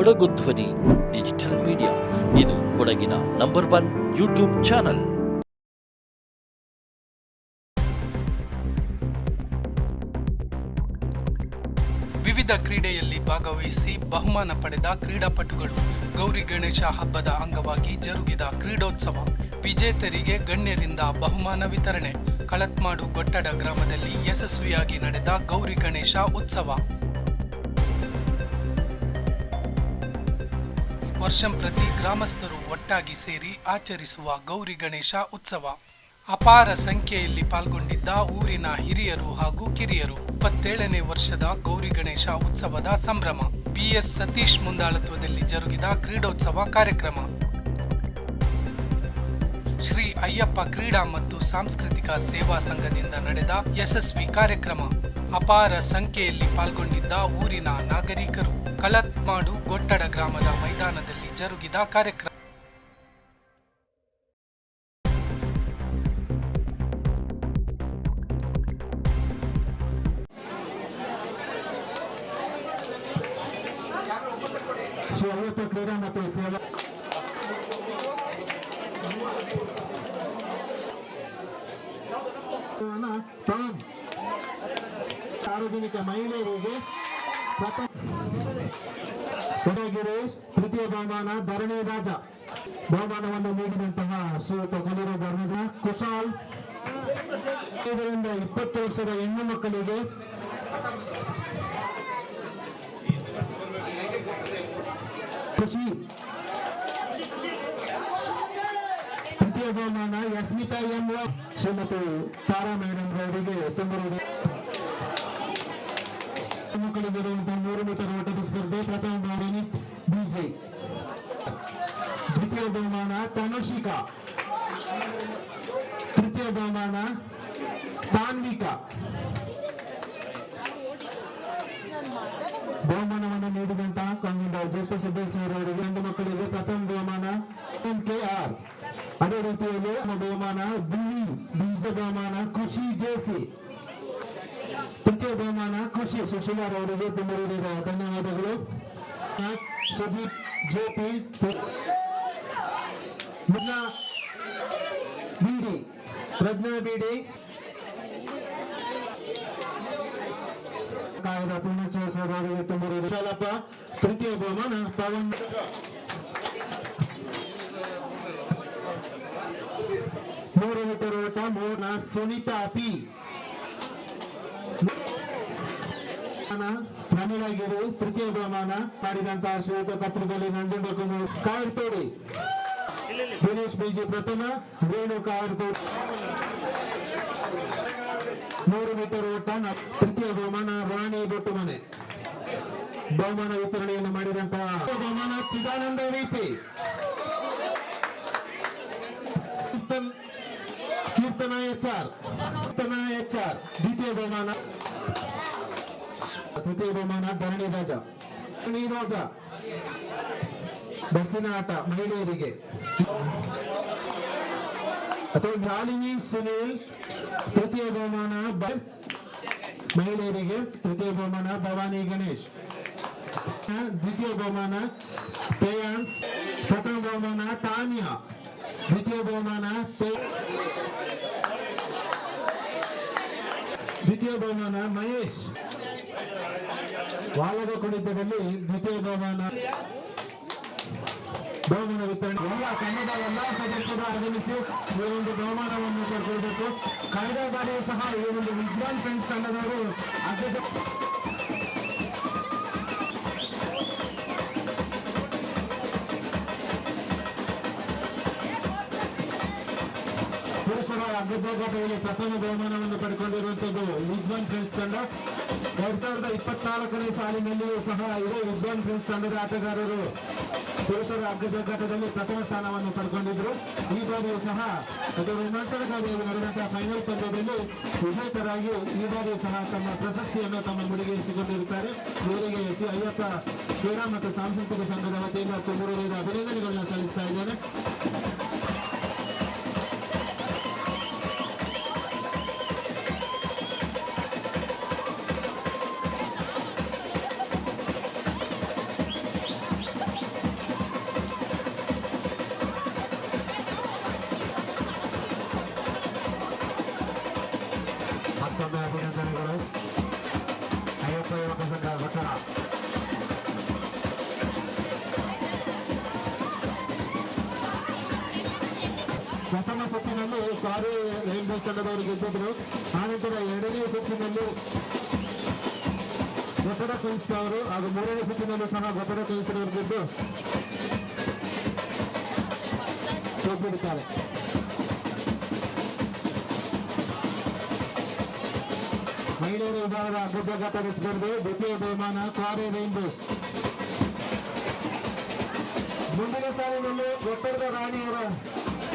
ಕೊಡಗು ಧ್ವನಿ, digital media. ಇದು ಕೊಡಗಿನ ನಂಬರ್ ಒನ್ ಯೂಟ್ಯೂಬ್ ಚಾನಲ್. ವಿವಿಧ ಕ್ರೀಡೆಯಲ್ಲಿ ಭಾಗವಹಿಸಿ ಬಹುಮಾನ ಪಡೆದ ಕ್ರೀಡಾಪಟುಗಳು ಗೌರಿ ಗಣೇಶ ಹಬ್ಬದ ಅಂಗವಾಗಿ ಜರುಗಿದ ಕ್ರೀಡೋತ್ಸವ. ವಿಜೇತರಿಗೆ ಗಣ್ಯರಿಂದ ಬಹುಮಾನ ವಿತರಣೆ. ಕಳತ್ಮಾಡು ಗೊಟ್ಟಡ ಗ್ರಾಮದಲ್ಲಿ ಯಶಸ್ವಿಯಾಗಿ ನಡೆದ ಗೌರಿ ಗಣೇಶ ಉತ್ಸವ. ವರ್ಷಂಪ್ರತಿ ಗ್ರಾಮಸ್ಥರು ಒಟ್ಟಾಗಿ ಸೇರಿ ಆಚರಿಸುವ ಗೌರಿ ಗಣೇಶ ಉತ್ಸವ. ಅಪಾರ ಸಂಖ್ಯೆಯಲ್ಲಿ ಪಾಲ್ಗೊಂಡಿದ್ದ ಊರಿನ ಹಿರಿಯರು ಹಾಗೂ ಕಿರಿಯರು. ಇಪ್ಪತ್ತೇಳನೇ ವರ್ಷದ ಗೌರಿ ಗಣೇಶ ಉತ್ಸವದ ಸಂಭ್ರಮ. ಬಿಎಸ್ ಸತೀಶ್ ಮುಂದಾಳತ್ವದಲ್ಲಿ ಜರುಗಿದ ಕ್ರೀಡೋತ್ಸವ ಕಾರ್ಯಕ್ರಮ. ಶ್ರೀ ಅಯ್ಯಪ್ಪ ಕ್ರೀಡಾ ಮತ್ತು ಸಾಂಸ್ಕೃತಿಕ ಸೇವಾ ಸಂಘದಿಂದ ನಡೆದ ಯಶಸ್ವಿ ಕಾರ್ಯಕ್ರಮ. ಅಪಾರ ಸಂಖ್ಯೆಯಲ್ಲಿ ಪಾಲ್ಗೊಂಡಿದ್ದ ಊರಿನ ನಾಗರಿಕರು. ಕಳತ್ಮಾಡು ಗೊಟ್ಟಡ ಗ್ರಾಮದ ಮೈದಾನದಲ್ಲಿ ಜರುಗಿದ ಕಾರ್ಯಕ್ರಮ. ಶ್ರೀ ಅಯ್ಯಪ್ಪ ಕ್ರೀಡಾ ಮತ್ತು ಸೇವಾ ಸಾರ್ವಜನಿಕ ಮಹಿಳೆಯರಿಗೆ ಪ್ರಥಮ ಗಿರೀಶ್ ತೃತೀಯ ಬಹುಮಾನ ಧರಣಿ ರಾಜ. ಬಹುಮಾನವನ್ನು ನೀಡಿದಂತಹ ಶ್ರೀಯುತ ಕೊಲೂರು ಧರ್ಮಜ ಕುಶಾಲ್. ಇದರಿಂದ ಇಪ್ಪತ್ತು ವರ್ಷದ ಹೆಣ್ಣು ಮಕ್ಕಳಿಗೆ ಖುಷಿ ತೃತೀಯ ಬಹುಮಾನ ಯಸ್ಮಿತಾ ಎಂ ಶ್ರೀಮತಿ ತಾರಾ ಮೇಡಮ್ ಅವರಿಗೆ ತುಂಬಿರುವುದು ಮಕ್ಕಳಿಗಿರುವಂತಹ ನೂರು ಮೀಟರ್ ಓಟದ ಸ್ಪರ್ಧೆ ಪ್ರಥಮ ಬಹುಮಾನ ಬಿಜೆ ದ್ವಿತೀಯ ಬಹುಮಾನ ತನುಷಿಕಾ ತೃತೀಯ ಬಹುಮಾನ ತಾನ್ವಿಕಾ ಬಹುಮಾನವನ್ನು ನೀಡಿದಂತಹ ಕಾಂಗ್ರೆಸ್ ಜೆಪಿ ಸುಬ್ಬಯ್ಯ ಸರ್ ಅವರಿಗೆ ಗಂಡು ಮಕ್ಕಳಿಗೆ ಪ್ರಥಮ ಬಹುಮಾನ ಕೆ ಆರ್ ಅದೇ ರೀತಿಯಲ್ಲಿ ನಮ್ಮ ಬಹುಮಾನ ಬಿವಿ ಬೀಜ ಬಹುಮಾನ ಕೃಷಿ ಜೆಸಿ ತೃತೀಯ ಬಹುಮಾನ ಕೃಷಿ ಸುಶೀಲಾರ್ ಅವರಿಗೆ ತುಂಬ ಧನ್ಯವಾದಗಳು ಸುದೀಪ್ ಜೆಪಿ ಪ್ರಜ್ಞಾ ಬಿಡಿ ಪ್ರಜ್ಞಾ ಬಿಡಿ ಕಾಯ್ದ ಪೂರ್ಣಚಂದ್ರ ಸರ್ ಅವರಿಗೆ ತುಂಬ ಚಾಲಪ್ಪ ತೃತೀಯ ಬಹುಮಾನ ಪವನ್ ಮೂರು ಮೀಟರ್ ಓಟ ಮೂರ್ನ ಸುನೀತಾ ಪಿ ಪ್ರಮೀಳಾ ಗಿರು ತೃತೀಯ ಬಹುಮಾನ ಮಾಡಿದಂತಹ ಶ್ರೀಯುತ ಕತ್ರಿಗಲ್ಲಿ ನಂಜುಂಡಕುಮಾರ್ ಕಾರ್ತೋಡಿ ದಿನೇಶ್ ಬಿಜಿ ಪ್ರಥಮ ರೇಣು ಕಾರ್ತೋಡಿ ನೂರು ಮೀಟರ್ ಓಟ ತೃತೀಯ ಬಹುಮಾನ, ರಾಣಿ ಬೊಟ್ಟುಮನೆ. ಬಹುಮಾನ ವಿತರಣೆಯನ್ನು ಮಾಡಿದಂತಹ ಬಹುಮಾನ Chidananda V P. Keerthana H R. Keerthana H R, ದ್ವಿತೀಯ ಬಹುಮಾನ. ತೃತೀಯ ಬಹುಮಾನ ಧರಣಿ ರಾಜ ಧರಣಿ ರಾಜ ಬಸ್ಸಿನ ಆಟ ಮಹಿಳೆಯರಿಗೆ. ಅಥವಾ ಶಾಲಿನಿ ಸುನೀಲ್, ತೃತೀಯ ಬಹುಮಾನ ಬ- ಮಹಿಳೆಯರಿಗೆ ತೃತೀಯ ಬಹುಮಾನ ಭವಾನಿ ಗಣೇಶ್. ದ್ವಿತೀಯ ಬಹುಮಾನ ಪೇಯಾನ್ಸ್ ಪ್ರಥಮ ಬಹುಮಾನ ತಾನ್ಯಾ. ದ್ವಿತೀಯ ಬಹುಮಾನ ತೇ- ದ್ವಿತೀಯ ಬಹುಮಾನ ಮಹೇಶ್. ವಾಲದ ಕುಣಿತದಲ್ಲಿ ದ್ವಿತೀಯ ಬಹುಮಾನ. ಬಹುಮಾನ ವಿತರಣೆ. ಎಲ್ಲ ತಂಡದ ಎಲ್ಲಾ ಸದಸ್ಯರು ಆಗಮಿಸಿ ಈ ಒಂದು ಬಹುಮಾನವನ್ನು ಪಡ್ಕೊಳ್ಬೇಕು. ಕಳೆದ ಬಾರಿಯೂ ಸಹ ಈ ಒಂದು ವಿಜ್ಞಾನ್ ಫ್ರೆಂಡ್ಸ್ ತಂಡದವರು ಅಗ್ಗಜ ಪುರುಷರ ಅಗ್ಗಜಾಟದಲ್ಲಿ ಪ್ರಥಮ ಬಹುಮಾನವನ್ನು ಪಡ್ಕೊಂಡಿರುವಂತದ್ದು ವಿದ್ವಾನ್ ಫ್ರೆಂಡ್ಸ್ ತಂಡ. ಎರಡ್ ಸಾವಿರದ ಇಪ್ಪತ್ನಾಲ್ಕನೇ ಸಾಲಿನಲ್ಲಿಯೂ ಸಹ ಇದೇ ವಿದ್ವಾನ್ ಫ್ರೆಂಡ್ಸ್ ತಂಡದ ಆಟಗಾರರು ಪುರುಷರ ಅಗ್ಗಜಗ್ಗಾಟದಲ್ಲಿ ಪ್ರಥಮ ಸ್ಥಾನವನ್ನು ಪಡ್ಕೊಂಡಿದ್ರು. ಈ ಬಾರಿಯೂ ಸಹ ಅದು ರೋಮಾಂಚನಕಾರಿಯಾಗಿ ನಡೆದಂತಹ ಫೈನಲ್ ಪಂದ್ಯದಲ್ಲಿ ವಿಜೇತರಾಗಿ ಈ ಬಾರಿಯೂ ಸಹ ತಮ್ಮ ಪ್ರಶಸ್ತಿಯನ್ನು ತಮ್ಮ ಮುಡಿಗೇರಿಸಿಕೊಂಡಿರುತ್ತಾರೆ. ಇವರಿಗೆ ಹೆಚ್ಚು ಅಯ್ಯಪ್ಪ ಕ್ರೀಡಾ ಮತ್ತು ಸಾಂಸ್ಕೃತಿಕ ಸಂಘದ ವತಿಯಿಂದ ತುಮೂರು ಅಭಿನಂದನೆಗಳನ್ನ ಸಲ್ಲಿಸ್ತಾ ಇದ್ದೇನೆ. ಫ್ರೆಂಡ್ಸ್ ತಂಡದವರು ಗೆದ್ದಿದ್ರು ಆನಂತರ ಎರಡನೇ ಸುತ್ತಿನಲ್ಲಿ ಗೊಬ್ಬರ ಕೊಯಿಸಿದವರು ಹಾಗೂ ಮೂರನೇ ಸುತ್ತಿನಲ್ಲೂ ಸಹ ಗೊಬ್ಬರ ಕೊಯಿಸಿದವರು ಗೆದ್ದು ಗೆದ್ದಿರುತ್ತಾರೆ ಮಹಿಳೆಯರ ವಿಭಾಗದ ಅಗ್ಗಜಾಗತ ಸ್ಪರ್ಧೆ ದ್ವಿತೀಯ ಬಹುಮಾನ ಕ್ವಾರಿ ರೈನ್ಬೋಸ್ ಮುಂದಿನ ಸಾಲಿನಲ್ಲಿ ಗೊಬ್ಬರದ ರಾಣಿಯರ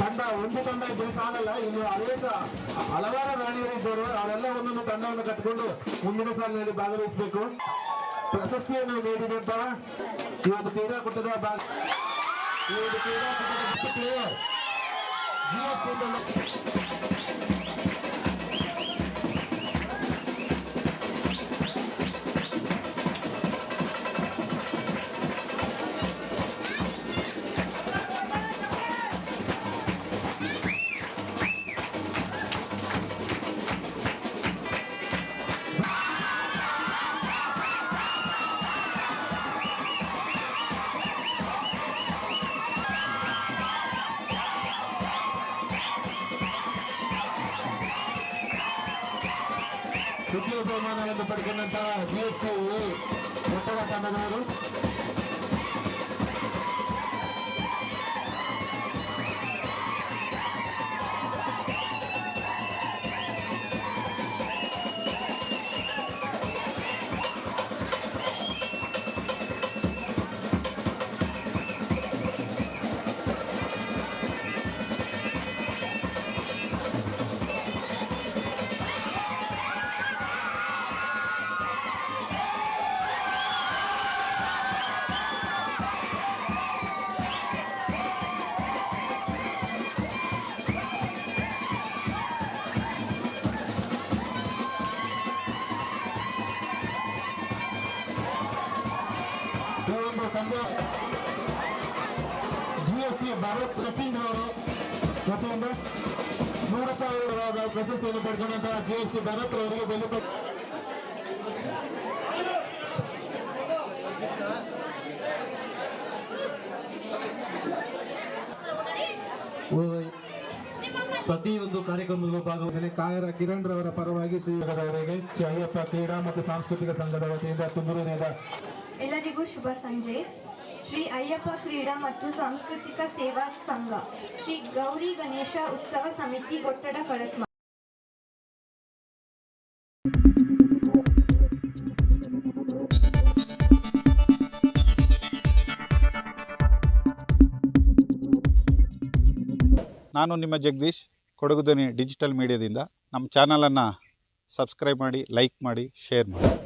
ತಂಡ, ಒಂದು ತಂಡ ಇದ್ರೆ ಸಾಲಲ್ಲ. ಇನ್ನು ಅನೇಕ ಹಲವಾರು ರಾಣಿಯರು ಅವರೆಲ್ಲ ಒಂದೊಂದು ತಂಡವನ್ನು ಕಟ್ಟಿಕೊಂಡು ಮುಂದಿನ ಸಾಲಿನಲ್ಲಿ ಭಾಗವಹಿಸಬೇಕು. ಪ್ರಶಸ್ತಿಯನ್ನು ನೀಡಿದಂತ ಒಂದು ಕ್ರೀಡಾಕೂಟದ ಭಾಗ ಒಂದು ಕ್ರೀಡಾಕೂಟದ best player GFC ತಂಡ ತೃತೀಯ ಬಹುಮಾನವನ್ನು ಒಂದು ತಂದೆ ಜಿಎಫ್ಸಿ ಭಾರತ್ ಅವರು ವತಿಯಿಂದ ಮೂರು ಸಾವಿರ ಪ್ರಶಸ್ತಿಯನ್ನು ಪಡ್ಕೊಂಡಂತಹ ಜಿಎಫ್ಸಿ ಭರತ್ ಅವರಿಗೆ ಬೆಲೆ ಪ್ರತಿಯೊಂದು ಕಾರ್ಯಕ್ರಮದಲ್ಲೂ ಭಾಗವಹಿಸಿ ಕಾಯರ ಕಿರಣ್ ರವರ ಪರವಾಗಿ ಶ್ರೀಗದವರಿಗೆ ಶ್ರೀ ಅಯ್ಯಪ್ಪ ಕ್ರೀಡಾ ಮತ್ತು ಸಾಂಸ್ಕೃತಿಕ ಸಂಘದ ವತಿಯಿಂದ ತುಮಕೂರಿನಿಂದ ಎಲ್ಲರಿಗೂ ಶುಭ ಸಂಜೆ. ಶ್ರೀ ಅಯ್ಯಪ್ಪ ಕ್ರೀಡಾ ಮತ್ತು ಸಾಂಸ್ಕೃತಿಕ ಸೇವಾ ಸಂಘ, ಶ್ರೀ ಗೌರಿ ಗಣೇಶ ಉತ್ಸವ ಸಮಿತಿ ಗೊಟ್ಟಡ ಕಳತ್ಮ ನಾನು ನಿಮ್ಮ ಜಗದೀಶ್ ಕೊಡಗುದನಿ ಡಿಜಿಟಲ್ ಮೀಡಿಯಾದಿಂದ. ನಮ್ಮ ಚಾನಲನ್ನು ಸಬ್ಸ್ಕ್ರೈಬ್ ಮಾಡಿ, ಲೈಕ್ ಮಾಡಿ, ಶೇರ್ ಮಾಡಿ.